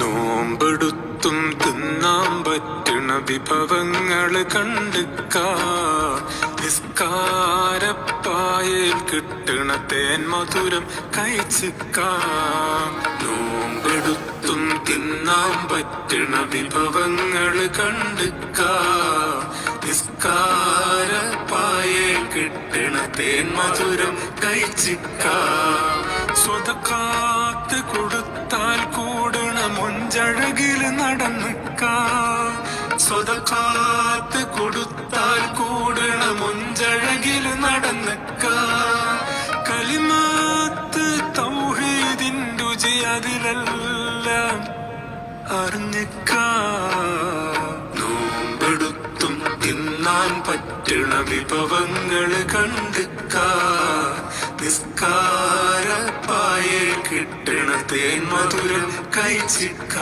നോമ്പെടുത്തും തിന്നാൻ പറ്റണ വിഭവങ്ങൾ കണ്ടുക്ക നിസ്കാരപ്പായയിൽ കിട്ടണ തേൻ മധുരം കഴിച്ചിക്ക നോമ്പെടുത്തും തിന്നാൻ പറ്റണ വിഭവങ്ങൾ കണ്ടുക്ക നിസ്കാരപ്പായയിൽ കിട്ടണ തേൻ മധുരം കഴിച്ചിക്ക സ്വതക്കാത്ത് കൊടുത്താൽ കൂടണ മുഞ്ചഴകിൽ നടന്നിക്കാ സ്വതക്കാത്ത് കൊടുത്താൽ കൂടണ മുഞ്ചഴകിൽ നടന്നിക്കാ കലിമാത്ത് തൗഹീദിൻ രുചി അതിലെല്ലാം അറിഞ്ഞിക്ക നോമ്പെടുത്തും തിന്നാൻ പറ്റണ വിഭവങ്ങൾ കണ്ടിക്കാ നിസ്കാരപ്പായ കിട്ടണ തേൻ മധുരം കഴിച്ചിക്ക